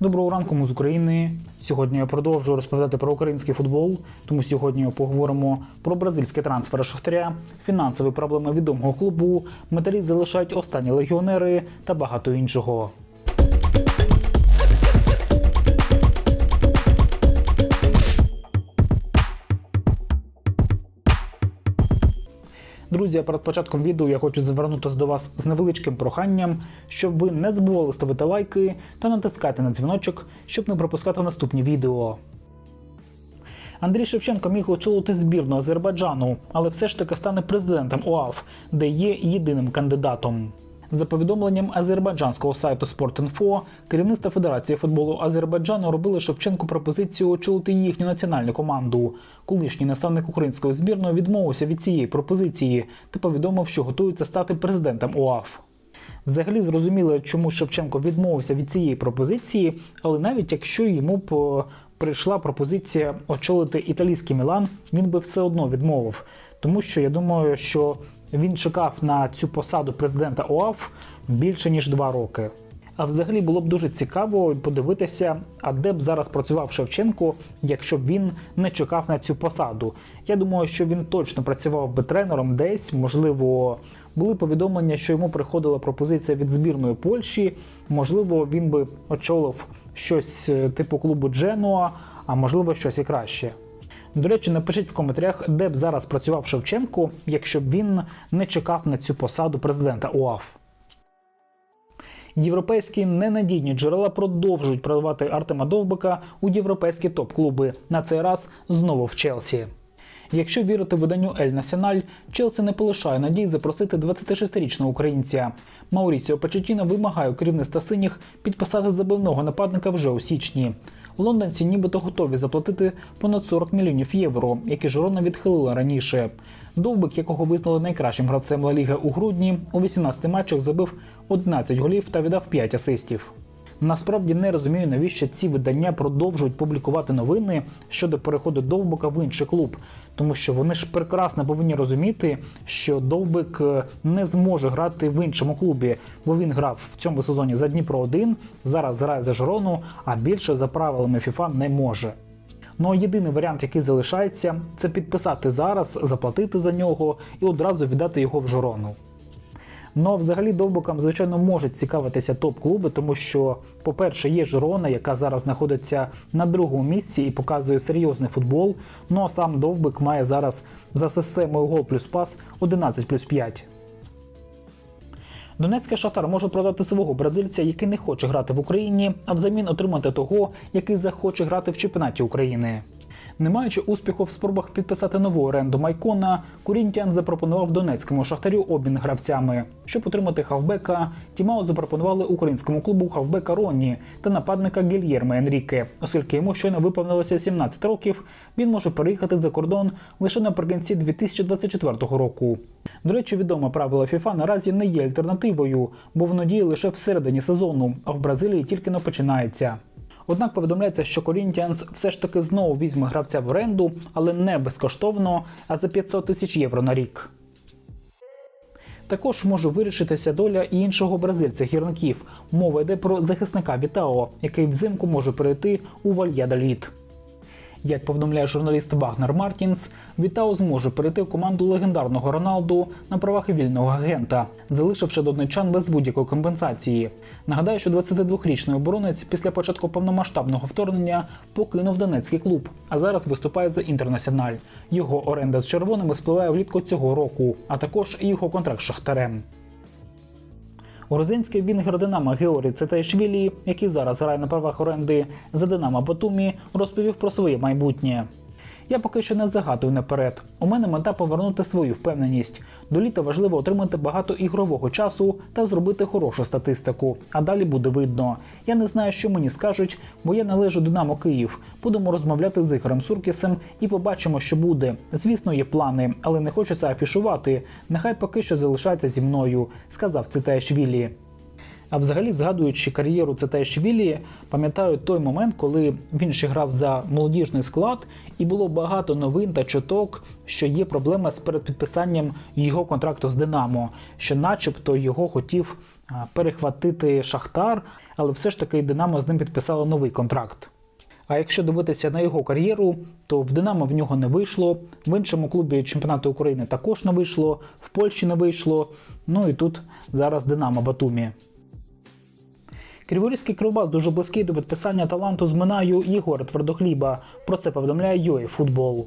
Доброго ранку, ми з України. Сьогодні я продовжую розповідати про український футбол. Тому сьогодні поговоримо про бразильські трансфери Шахтаря, фінансові проблеми відомого клубу, медалі залишають останні легіонери та багато іншого. Друзі, перед початком відео я хочу звернутися до вас з невеличким проханням, щоб ви не забували ставити лайки та натискати на дзвіночок, щоб не пропускати наступні відео. Андрій Шевченко міг очолити збірну Азербайджану, але все ж таки стане президентом ОАФ, де є єдиним кандидатом. За повідомленням азербайджанського сайту Sport.info, керівництво Федерації футболу Азербайджану робили Шевченку пропозицію очолити їхню національну команду. Колишній наставник української збірної відмовився від цієї пропозиції та повідомив, що готується стати президентом ОАФ. Взагалі зрозуміло, чому Шевченко відмовився від цієї пропозиції, але навіть якщо йому б е, прийшла пропозиція очолити італійський Мілан, він би все одно відмовив. Тому що я думаю, що він чекав на цю посаду президента ОАФ більше ніж два роки. А взагалі було б дуже цікаво подивитися, а де б зараз працював Шевченко, якщо б він не чекав на цю посаду. Я думаю, що він точно працював би тренером десь, можливо, були повідомлення, що йому приходила пропозиція від збірної Польщі. Можливо, він би очолив щось е, типу клубу Дженуа, а можливо, щось і краще. До речі, напишіть в коментарях, де б зараз працював Шевченко, якщо б він не чекав на цю посаду президента УАФ. Європейські ненадійні джерела продовжують продавати Артема Довбика у європейські топ-клуби. На цей раз знову в Челсі. Якщо вірити виданню Ель Національ, Челсі не полишає надій запросити 26-річного українця. Маурісіо Почетіно вимагає у керівництва синіх підписати забивного нападника вже у січні. Лондонці нібито готові заплатити понад 40 мільйонів євро, які Жирона відхилила раніше. Довбик, якого визнали найкращим гравцем Ла Ліги у грудні, у 18 матчах забив 11 голів та віддав 5 асистів. Насправді не розумію, навіщо ці видання продовжують публікувати новини щодо переходу Довбика в інший клуб, тому що вони ж прекрасно повинні розуміти, що Довбик е, не зможе грати в іншому клубі, бо він грав в цьому сезоні за Дніпро 1 зараз грає за Жирону, а більше за правилами FIFA не може. Ну а єдиний варіант, який залишається, це підписати зараз, заплатити за нього і одразу віддати його в Жирону. Ну а взагалі довбикам, звичайно, можуть цікавитися топ-клуби, тому що, по-перше, є Жирона, яка зараз знаходиться на другому місці і показує серйозний футбол. Ну а сам довбик має зараз за системою гол плюс пас 11 плюс 5. Донецький шахтар може продати свого бразильця, який не хоче грати в Україні, а взамін отримати того, який захоче грати в чемпіонаті України. Не маючи успіху в спробах підписати нову оренду Майкона, Курінтян запропонував донецькому шахтарю обмін гравцями. Щоб отримати хавбека, Тімао запропонували українському клубу хавбека Ронні та нападника Гільєрме Енріке, оскільки йому щойно виповнилося 17 років, він може переїхати за кордон лише наприкінці 2024 року. До речі, відоме правило FIFA наразі не є альтернативою, бо воно діє лише всередині сезону, а в Бразилії тільки не починається. Однак повідомляється, що Corinthians все ж таки знову візьме гравця в оренду, але не безкоштовно, а за 500 тисяч євро на рік. Також може вирішитися доля і іншого бразильця гірників. Мова йде про захисника Вітао, який взимку може перейти у Вальядоліт. Як повідомляє журналіст Вагнер Мартінс, Вітао зможе перейти в команду легендарного Роналду на правах вільного агента, залишивши донечан без будь-якої компенсації. Нагадаю, що 22-річний оборонець після початку повномасштабного вторгнення покинув донецький клуб, а зараз виступає за інтернаціональ. Його оренда з червоними спливає влітку цього року, а також і його контракт з шахтарем. Грузинський вінгер Динамо Георі Цетаїшвілі, який зараз грає на правах оренди за Динамо Батумі, розповів про своє майбутнє. Я поки що не загадую наперед. У мене мета повернути свою впевненість. До літа важливо отримати багато ігрового часу та зробити хорошу статистику. А далі буде видно. Я не знаю, що мені скажуть, бо я належу Динамо Київ. Будемо розмовляти з Ігорем Суркісом і побачимо, що буде. Звісно, є плани, але не хочеться афішувати. Нехай поки що залишається зі мною, сказав Цитаєшвілі. А взагалі, згадуючи кар'єру Цетешвілі, пам'ятаю той момент, коли він ще грав за молодіжний склад, і було багато новин та чуток, що є проблема з передпідписанням його контракту з Динамо, що, начебто, його хотів перехватити Шахтар, але все ж таки Динамо з ним підписало новий контракт. А якщо дивитися на його кар'єру, то в Динамо в нього не вийшло, в іншому клубі чемпіонату України також не вийшло, в Польщі не вийшло. Ну і тут зараз Динамо Батумі. Криворізький кривбас дуже близький до підписання таланту з Минаю Єгора Твердохліба. Про це повідомляє Йої Футбол.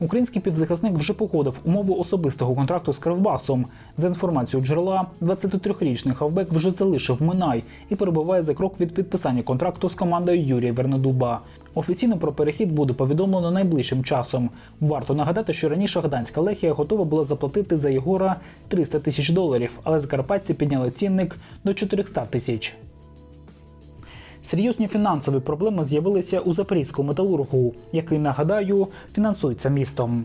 Український півзахисник вже погодив умову особистого контракту з Кривбасом. За інформацією джерела, 23-річний хавбек вже залишив Минай і перебуває за крок від підписання контракту з командою Юрія Вернедуба. Офіційно про перехід буде повідомлено найближчим часом. Варто нагадати, що раніше Гданська Лехія готова була заплатити за Єгора 300 тисяч доларів, але закарпатці підняли цінник до 400 тисяч. Серйозні фінансові проблеми з'явилися у запорізькому металургу, який, нагадаю, фінансується містом.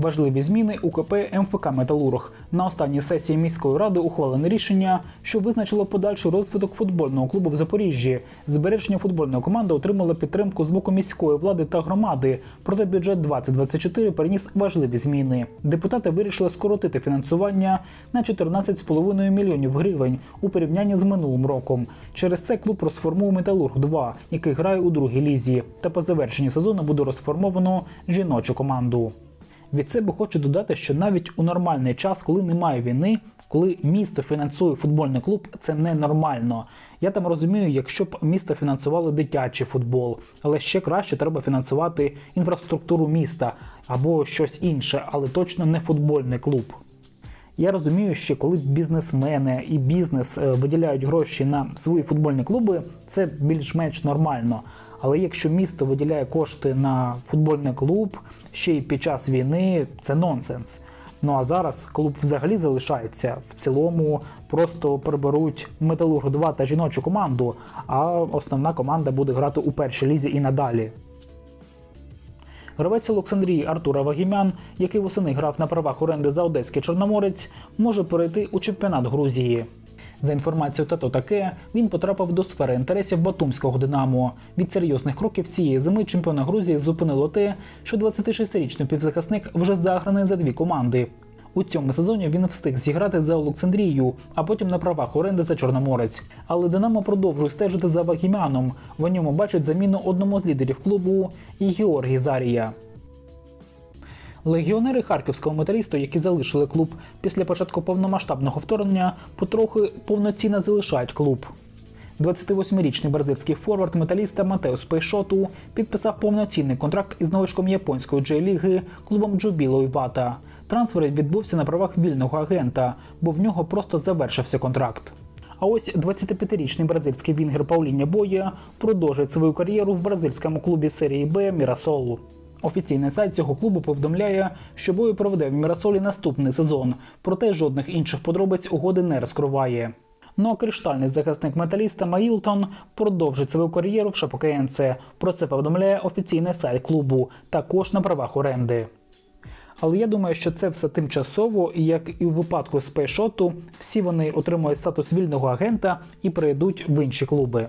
Важливі зміни у КП МФК Металург на останній сесії міської ради ухвалене рішення, що визначило подальший розвиток футбольного клубу в Запоріжжі. Збереження футбольної команди отримала підтримку з боку міської влади та громади. Проте бюджет 2024 переніс важливі зміни. Депутати вирішили скоротити фінансування на 14,5 мільйонів гривень у порівнянні з минулим роком. Через це клуб розформує Металург 2 який грає у другій лізі. Та по завершенні сезону буде розформовано жіночу команду. Від себе хочу додати, що навіть у нормальний час, коли немає війни, коли місто фінансує футбольний клуб, це ненормально. Я там розумію, якщо б місто фінансувало дитячий футбол, але ще краще треба фінансувати інфраструктуру міста або щось інше, але точно не футбольний клуб. Я розумію, що коли бізнесмени і бізнес е, виділяють гроші на свої футбольні клуби, це більш-менш нормально. Але якщо місто виділяє кошти на футбольний клуб ще й під час війни, це нонсенс. Ну а зараз клуб взагалі залишається в цілому, просто приберуть Металург 2 та жіночу команду, а основна команда буде грати у першій лізі і надалі. Гравець Олександрії Артура Вагімян, який восени грав на правах оренди за Одеський Чорноморець, може перейти у чемпіонат Грузії. За інформацією тато таке, він потрапив до сфери інтересів Батумського Динамо. Від серйозних кроків цієї зими чемпіона Грузії зупинило те, що 26-річний півзахисник вже заграний за дві команди. У цьому сезоні він встиг зіграти за Олександрію, а потім на правах оренди за Чорноморець. Але Динамо продовжує стежити за Вагімяном. В ньому бачать заміну одному з лідерів клубу і Георгій Зарія. Легіонери харківського металіста, які залишили клуб після початку повномасштабного вторгнення, потрохи повноцінно залишають клуб. 28-річний бразильський форвард металіста Матеус Пейшоту підписав повноцінний контракт із новичком японської Джей-ліги клубом Джубіло Івата. Трансфер відбувся на правах вільного агента, бо в нього просто завершився контракт. А ось 25-річний бразильський вінгер Пауління Боя продовжує свою кар'єру в бразильському клубі серії Б Мірасол. Офіційний сайт цього клубу повідомляє, що бою проведе в Мірасолі наступний сезон, проте жодних інших подробиць угоди не розкриває. Ну а криштальний захисник металіста Маїлтон продовжить свою кар'єру в Шапокеєнце. Про це повідомляє офіційний сайт клубу, також на правах оренди. Але я думаю, що це все тимчасово, і як і в випадку з Пейшоту, всі вони отримують статус вільного агента і перейдуть в інші клуби.